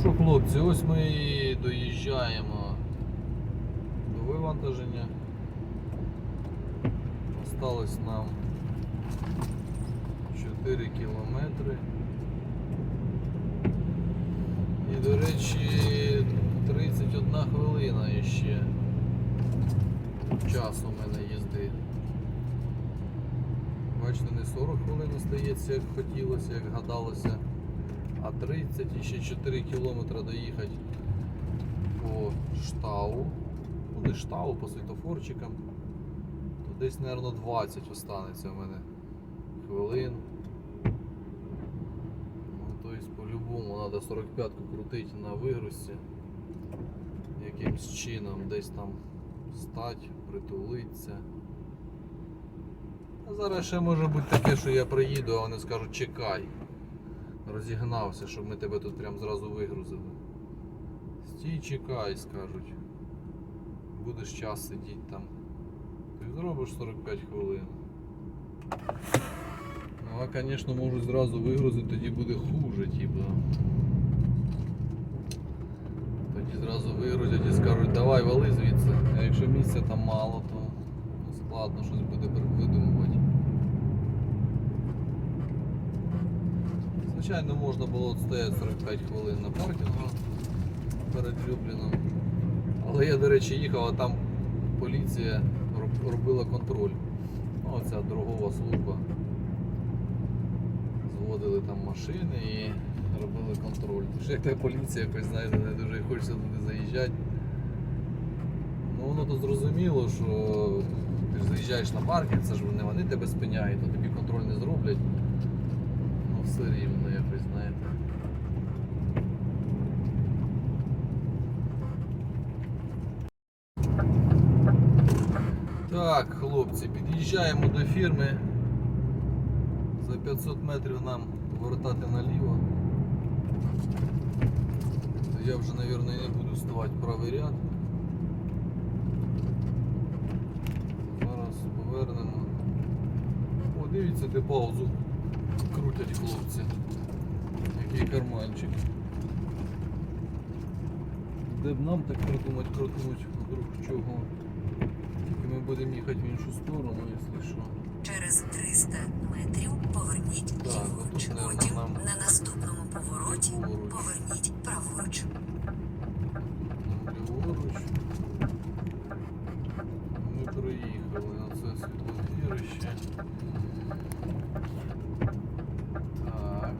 що, хлопці, ось ми і доїжджаємо до вивантаження. Осталось нам 4 кілометри. І, до речі, 31 хвилина іще часу в мене їзди. Бачите, не 40 хвилин остається, як хотілося, як гадалося, а 30 і ще 4 кілометри доїхати по штау. Ну не штау, по світофорчикам. То десь, мабуть, 20 останеться в мене хвилин. Ну, тобто, по-любому треба 45-ку крутити на вигрузці. Якимсь чином десь там стать, притулитися. А зараз ще може бути таке, що я приїду, а вони скажуть чекай. Розігнався, щоб ми тебе тут прям зразу вигрузили. Стій, чекай, скажуть. Будеш час сидіти там. Ти зробиш 45 хвилин. Ну, а, звісно, можуть зразу вигрузити, тоді буде хуже, типу. Тоді зразу вигрузять і скажуть, давай вали звідси. А якщо місця там мало, то складно щось буде видумувати. Звичайно, можна було стояти 45 хвилин на паркінгу перед Любліном. Але я, до речі, їхав, а там поліція робила контроль. Ну, оця дорогова служба. Зводили там машини і робили контроль. Тож як та поліція якось, знаєте, не дуже хочеться туди заїжджати. Ну воно то зрозуміло, що ти ж заїжджаєш на паркінг, це ж не вони тебе спиняють, то тобі контроль не зроблять. Ну все рівно якось, знаєте. Так, хлопці, під'їжджаємо до фірми. За 500 метрів нам повертати наліво. Я вже, мабуть, не буду ставати правий ряд. Зараз повернемо. О, дивіться, де паузу крутять хлопці. Який карманчик. Де б нам так придумати крутнуть, вдруг чого. Будемо їхати в іншу сторону, якщо що. Через 300 метрів поверніть Так, ліворуч. тут, Потім нам на наступному повороті Ліворуч. поверніть праворуч. Ліворуч. Ми проїхали на це світлофірище. Так.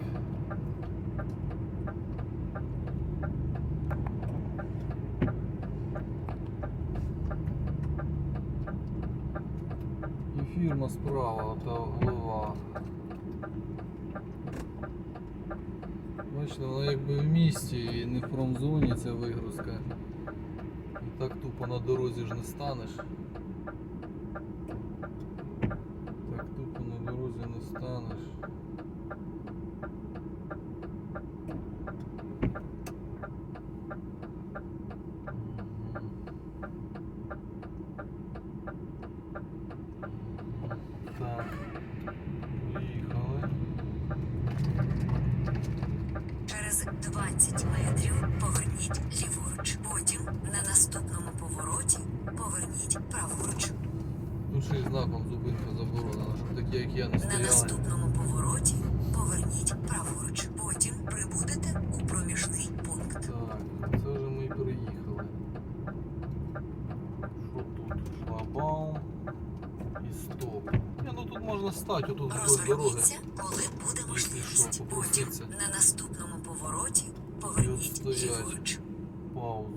І фірма справа, ота голова. Бачите, вона якби в місті і не в промзоні ця вигрузка. І так тупо на дорозі ж не станеш. Так тупо на дорозі не станеш. Так. Поїхали. Через 20 метрів поверніть ліворуч. Потім на наступному повороті поверніть праворуч. Тут ще й знаком зупинка заборонена, щоб такі, як я, На наступному повороті поверніть праворуч. Потім прибудете у проміжний пункт. Так, це вже ми і приїхали. Що тут? Шлагбаум і стоп. Ні, ну тут можна стати, отут вдоль дороги. Розверніться, коли буде можливість. Потім попроситься. на наступному повороті поверніть стоять. ліворуч. Паузу.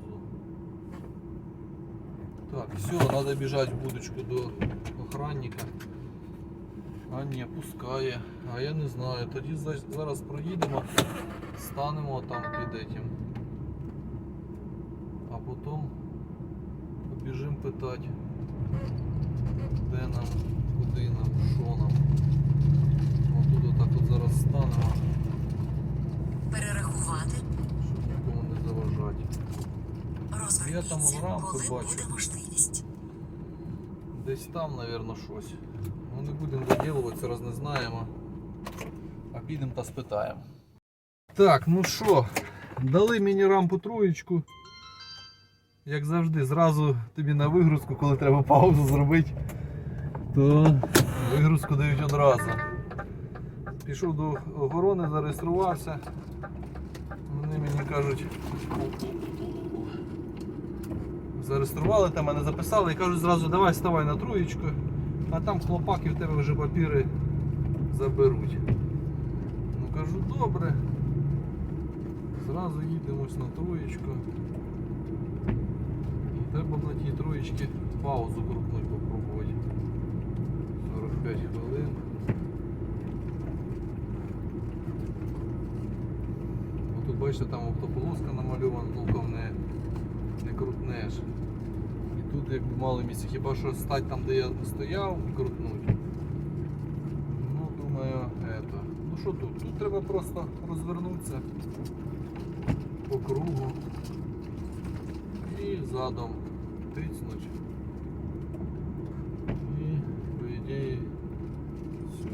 Так, все, треба біжати в будочку до охранника. А ні, пускає. А я не знаю. Тоді зараз проїдемо, станемо там під этим. А потім побіжимо питати, де нам, куди нам, що нам. Отут отак от зараз станемо, Перерахувати, щоб нікому не заважати. розверніться, там рамку бачу. Десь там, мабуть, щось. Будемо виділуватися, раз не знаємо. А підемо та спитаємо. Так, ну що, дали мені рампу троєчку. Як завжди, зразу тобі на вигрузку, коли треба паузу зробити, то вигрузку дають одразу. Пішов до охорони, зареєструвався. Вони мені кажуть, зареєстрували там, мене записали і кажуть зразу давай ставай на троєчку, а там хлопаки в тебе вже папіри заберуть. Ну кажу, добре. Зразу їдемось на троєчку. І треба на тій троєчці паузу крупнуть попробувати. 45 хвилин. Ну, Тут бачите, там автополоска намальована, толком не, не крутнеш. Тут якби мало місця, хіба що стати там, де я стояв, і крутнуть. Ну, думаю, это. Ну що тут? Тут треба просто розвернутися по кругу і задом тицнуть. І по ідеї все.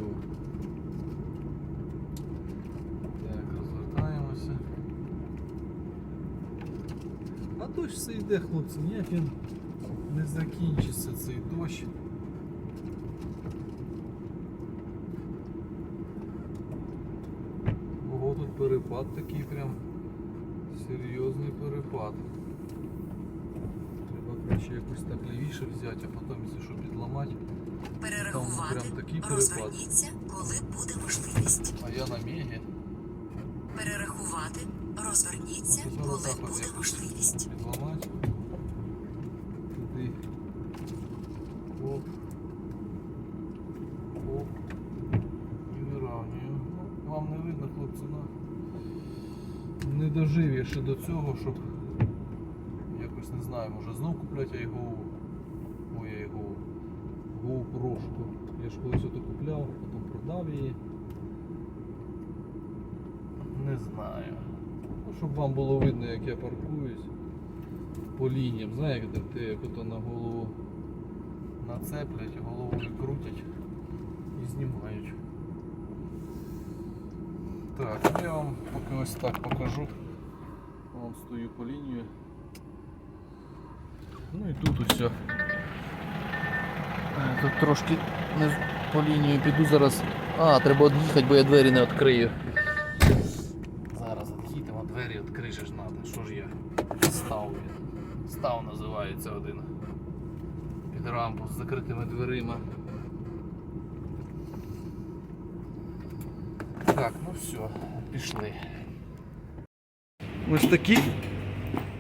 Так, розвертаємося. А дощ все йде, хлопці, ніяк він закінчиться цей дощ. Ого, тут перепад такий прям серйозний перепад. Треба краще якось так лівіше взяти, а потім, якщо що, підламати. Перерахувати. прям такий перепад. Коли буде можливість. А я на мегі. Перерахувати. Розверніться, коли буде можливість. Підламати. Туди. Оп. Оп. І виравнюю. Ну, Вам не видно, хлопці, ну. Не дожив до цього, щоб якось не знаю, може знов купляти його. Ой, я його GoPro-шку. Я ж колись ото купляв, потім продав її. Не знаю. Ну, щоб вам було видно, як я паркуюсь по лініям. Знаєте, як ти як ото на голову нацеплять, голову крутять і знімають. Так, я вам поки ось так покажу. Вон стою по лінії. Ну і тут усе. Тут трошки не по лінії піду зараз. А, треба від'їхати, бо я двері не відкрию. Зараз від'їдемо, двері відкрити ж треба. Що ж я став? Став називається один. Під рампу з закритими дверима. Так, ну все, пішли. Ось такі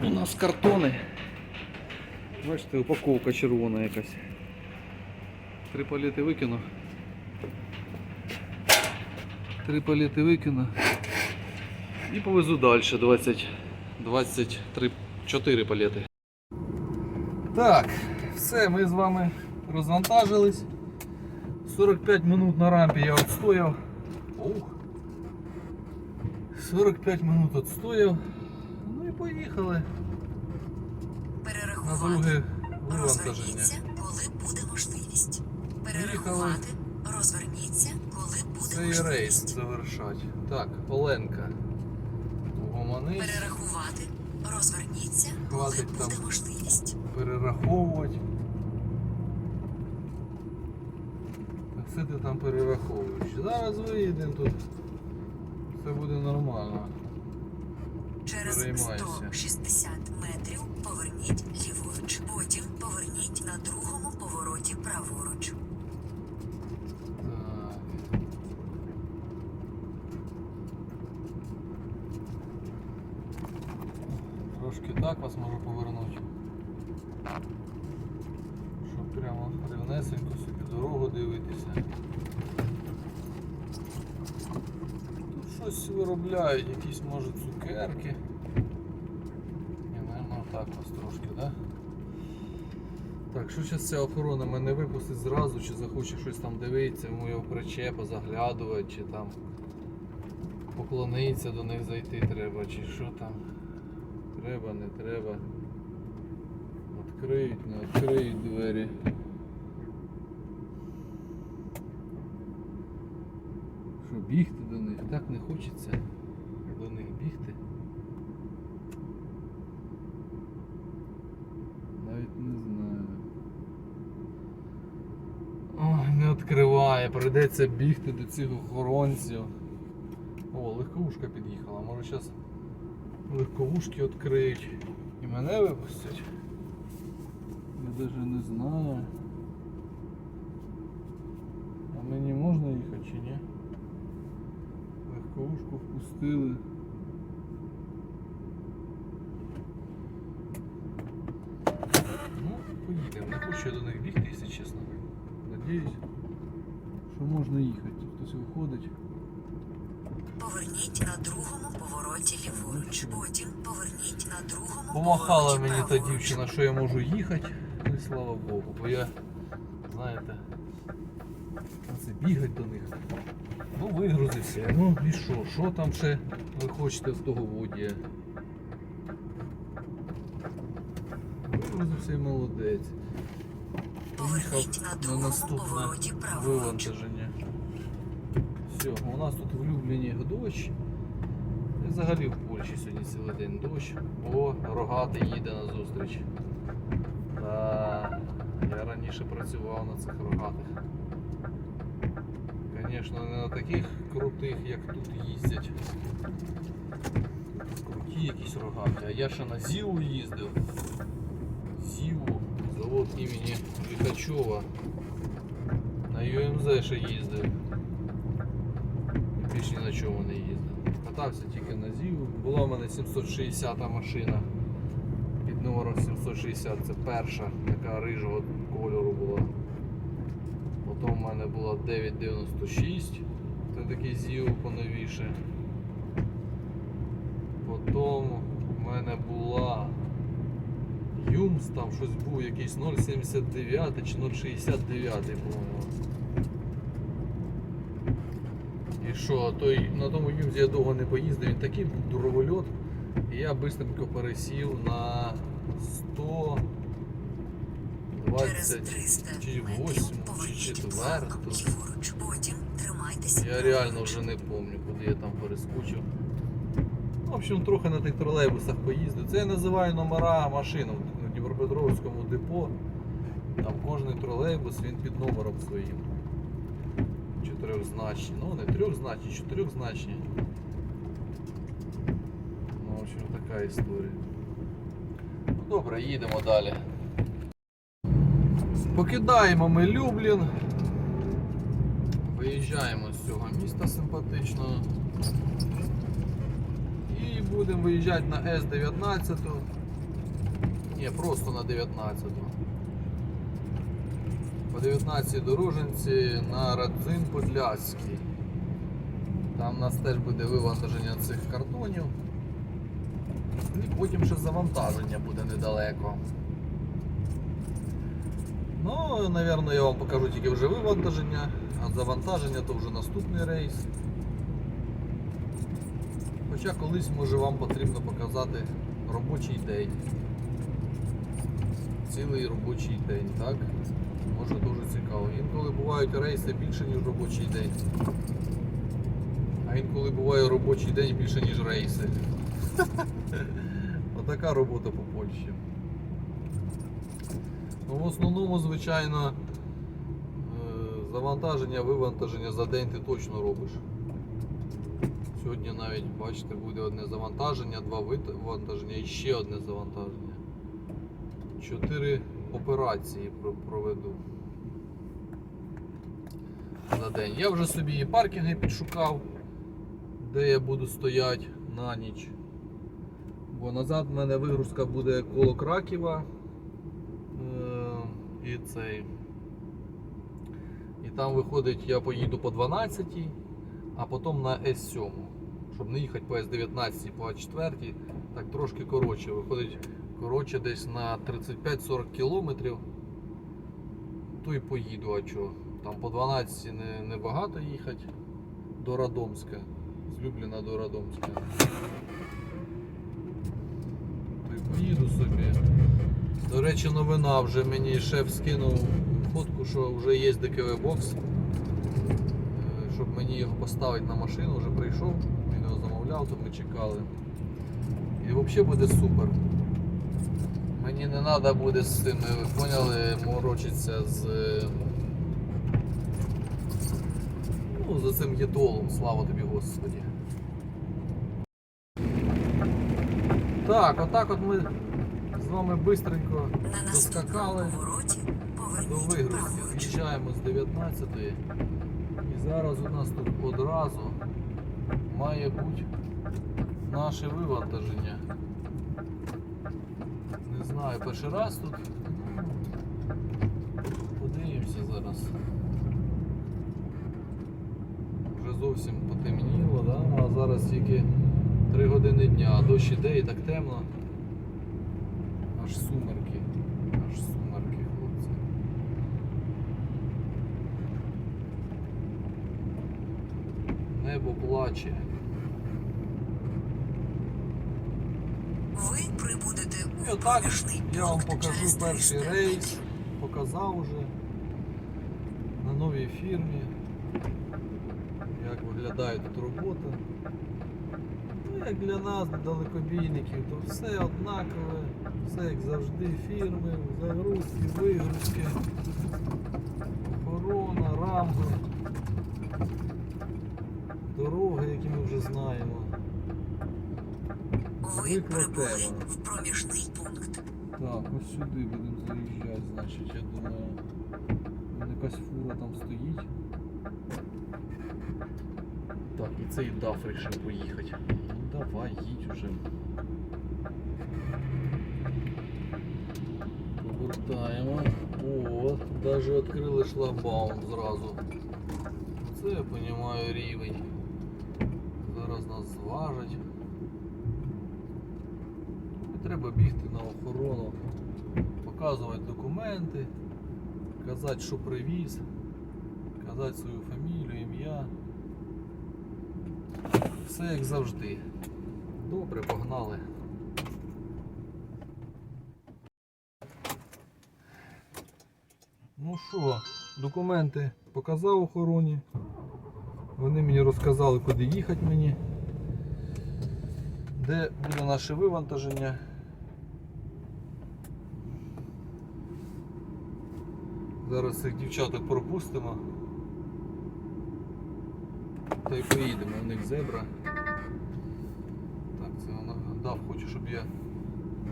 у нас картони. Бачите, упаковка червона якась. Три палети викину. Три палети викину. І повезу далі 20, 23, 4 палети. Так, все, ми з вами розвантажились. 45 минут на рампі я відстояв. 45 минут відстояв. Поїхали на друге вивантаження. Коли буде можливість. Перерахувати. Розверніться, коли буде Цей рейс завершать. Так, Оленка. Угомонись, Перерахувати. Розверніться, коли Хватить буде там. можливість. перераховувати. Все ти там перераховуєш. Зараз виїдемо тут. Все буде нормально. Через 160 метрів поверніть ліворуч. Потім поверніть на другому повороті праворуч. Трошки так вас можу повернути. Щоб прямо рівнесенько собі дорогу дивитися. Щось виробляють, якісь може цукерки. Ні, наверное, так вас трошки, так? Да? Так, що зараз ця охорона мене випустить зразу, чи захоче щось там дивитися, в моєго причепа, заглядувати, чи там поклонитися до них зайти треба, чи що там. Треба, не треба. Відкриють, не відкриють двері. Що, бігти? так не хочеться до них бігти. Навіть не знаю. Ой, не відкриває, прийдеться бігти до цих охоронців. О, легковушка під'їхала, може зараз легковушки відкриють і мене випустять. Я навіть не знаю. А мені можна їхати чи ні? Легковушку впустили. Ну, поїдемо. Не хочу я до них бігти, якщо чесно. Надіюсь, що можна їхати. Хтось виходить. Поверніть на другому повороті ліворуч. Потім поверніть на другому Помахала повороті мені та праворуч. дівчина, що я можу їхати. Ну і слава Богу, бо я, знаєте, це бігать до них. Ну, вигрузився. Ну і що? Що там ще ви хочете з того водія? Вигрузився і молодець. Поверніть на наступне вивантаження. Все, у нас тут влюблені дощ. І взагалі в Польщі сьогодні цілий день дощ. О, рогатий їде на зустріч. Та, я раніше працював на цих рогатих. Звісно, не на таких крутих, як тут їздять. Круті якісь рогаті. А я ще на Зіву їздив. Зіву, завод імені Ліхачова. На ЮМЗ ще їздив. І ні на чому не їздив. Катався тільки на Зіву. Була в мене 760 машина. Під номером 760 це перша, така рижого кольору була. Потім в мене була 996, це такий зів поновіше. Потім в мене була Юмс, там щось був якийсь 0,79 чи 0,69, по-моєму. І що, той, на тому Юмзі я довго не поїздив, він такий був дуровольот, і я швидко пересів на 100. Через 20 чи 8 чи 4 плавно ліворуч. Потім тримайтеся. Я реально вже не пам'ятаю, куди я там перескочив. В общем, трохи на тих тролейбусах поїздив. Це я називаю номера машин в Дніпропетровському депо. Там кожний тролейбус він під номером своїм. Чотирьохзначні. Ну не трьохзначні, чотирьохзначні. Ну, в общем, така історія. Ну, добре, їдемо далі. Покидаємо ми Люблін. Виїжджаємо з цього міста симпатичного. І будемо виїжджати на С-19. Ні, просто на 19. По 19 дороженці на Радзин Подляський. Там у нас теж буде вивантаження цих картонів. І потім ще завантаження буде недалеко. Ну, напевно, я вам покажу тільки вже вивантаження, а завантаження то вже наступний рейс. Хоча колись може вам потрібно показати робочий день. Цілий робочий день, так? Може дуже цікаво. Інколи бувають рейси більше, ніж робочий день. А інколи буває робочий день більше, ніж рейси. Отака робота по Польщі. Ну, в основному, звичайно, е, завантаження, вивантаження за день ти точно робиш. Сьогодні навіть, бачите, буде одне завантаження, два вивантаження і ще одне завантаження. Чотири операції проведу за день. Я вже собі і паркінги підшукав, де я буду стояти на ніч. Бо назад в мене вигрузка буде коло Краківа. І цей. І там виходить, я поїду по 12, а потім на С7. Щоб не їхати по С19, по А4, так трошки коротше. Виходить коротше десь на 35-40 кілометрів. То й поїду, а чого. Там по 12 не, не багато їхати до Радомська. З Любліна до Радомська. То й поїду собі. До речі, новина вже мені шеф скинув фотку, що вже є ДКВ бокс. Е, Щоб мені його поставити на машину, вже прийшов, він його замовляв, то ми чекали. І взагалі буде супер. Мені не треба буде з цими, ви поняли, морочитися з, Ну, за цим єтолом, слава тобі Господі. Так, отак от ми з вами На доскакали до вигрузки. праворуч. З 19-ї. І зараз у нас тут одразу має бути наше вивантаження. Не знаю, перший раз тут. Подивимося зараз. Вже зовсім потемніло, да? а зараз тільки 3 години дня, а дощ іде і так темно. Аж сумерки. Аж сумерки, хлопці. Небо плаче. Ви прибудете І у отак я вам покажу перший 300 рейс. Показав уже на новій фірмі, як виглядає тут робота. Як для нас, далекобійників, то все однакове, все як завжди, фірми, загрузки, вигрузки, охорона, рамби, дороги, які ми вже знаємо. Ви прибули в проміжний пункт. Так, ось сюди будемо заїжджати, значить, я думаю. Якась фура там стоїть. Так, і цей даф вирішив поїхати. Давай, їдь уже. Повертаємо. О, навіть відкрили шлагбаум зразу. Це я розумію рівень. Зараз нас зважать. І треба бігти на охорону, показувати документи, казати, що привіз, казати свою фамілію, ім'я. Все як завжди. Добре, погнали. Ну що, документи показав охороні. Вони мені розказали, куди їхати мені де буде наше вивантаження. Зараз цих дівчаток пропустимо. Та й поїдемо, у них зебра. Так, це вона дав, хоче, щоб я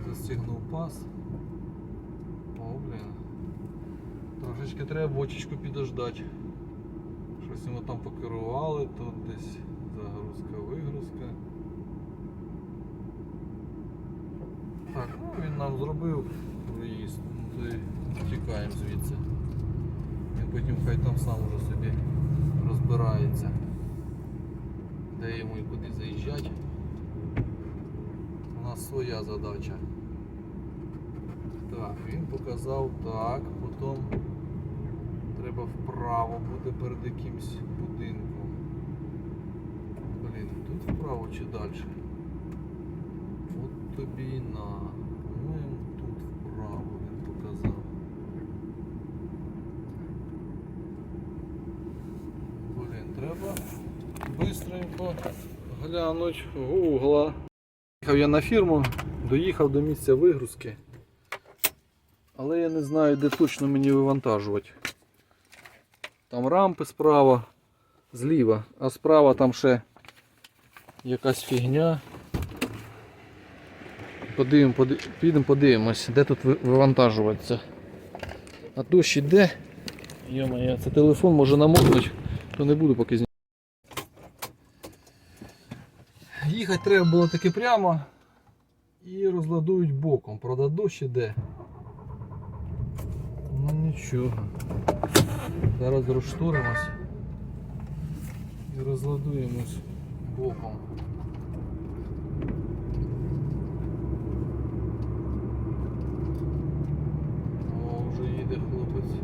застігнув пас. О, блін. Трошечки треба бочечку підождати. Щось йому там покерували, тут десь загрузка, вигрузка. Так, ну він нам зробив проїзд, ну то й тікаємо звідси. Він потім хай там сам уже собі розбирається, де йому і куди заїжджати. У нас своя задача. Так, він показав так, потім треба вправо буде перед якимсь будинком. Блін, тут вправо чи далі? От тобі на. По-моєму, тут вправо він показав. Блін, треба бистренько глянуть гугла. Їхав я на фірму, доїхав до місця вигрузки. Але я не знаю, де точно мені вивантажувати. Там рампи справа, зліва, а справа там ще якась фігня. Подивимо, поди... підемо подивимось, де тут вивантажуватися. А дощ іде. Йо-моє, це телефон може намокнути, то не буду поки знімати. Їхати треба було таки прямо і розладують боком. Правда, дощ іде. Ну нічого. Зараз розштуримось і розладуємось боком. О, вже їде хлопець.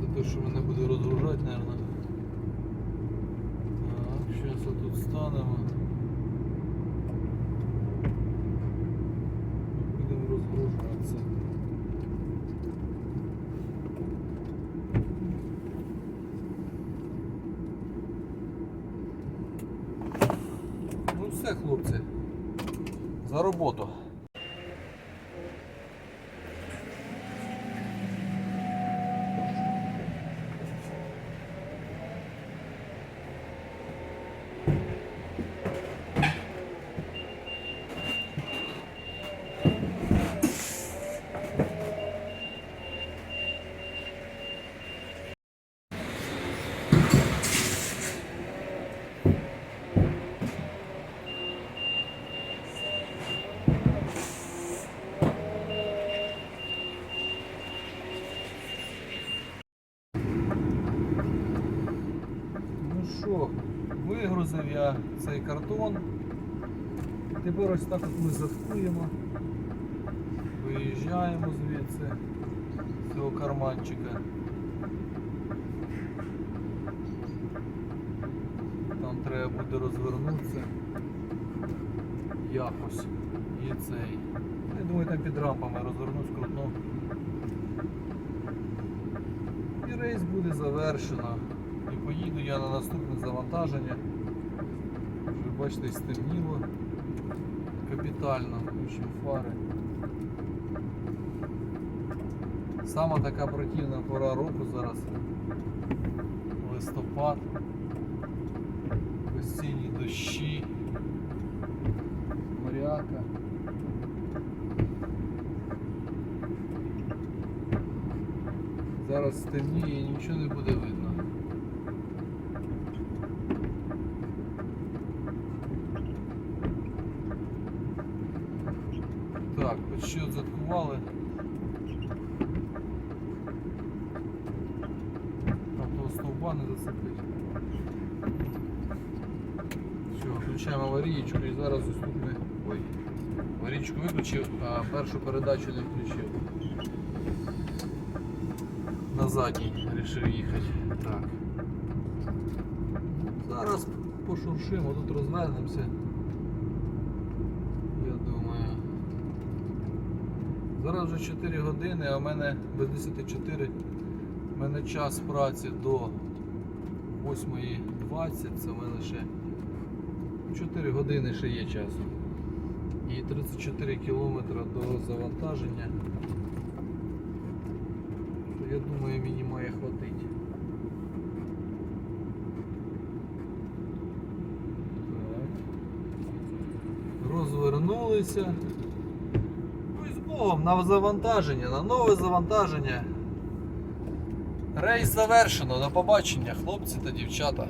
Це те, що мене буде розгружати, мабуть. Так, зараз тут станемо. Будемо розгружатися. Ну все, хлопці. За роботу. що, вигрузив я цей картон. Тепер ось так от ми заткуємо. Виїжджаємо звідси з цього карманчика. Там треба буде розвернутися. Якось. І цей. Я думаю, там під рампами розвернусь, крутну. І рейс буде завершено. І поїду я на наступне завантаження. Вже бачите, стемніло капітально, включив фари. Сама така противна пора року зараз. Листопад. Постійні дощі. Моряка. Зараз стемніє і нічого не буде видно. Так, от Там того стовба не зацепить. Все, включаємо аварійку і зараз ми. Ой. Аварійку виключив, а першу передачу не включив. На задній вирішив їхати. Так. Зараз пошуршимо, тут розвернемося. Я думаю. Зараз вже 4 години, а в мене без 10.4 в мене час праці до 8.20, це в мене ще 4 години ще є часу. І 34 кілометри до завантаження. Я думаю, мені має хватить. Так. Розвернулися. Богом на завантаження, на нове завантаження. Рейс завершено. До побачення, хлопці та дівчата.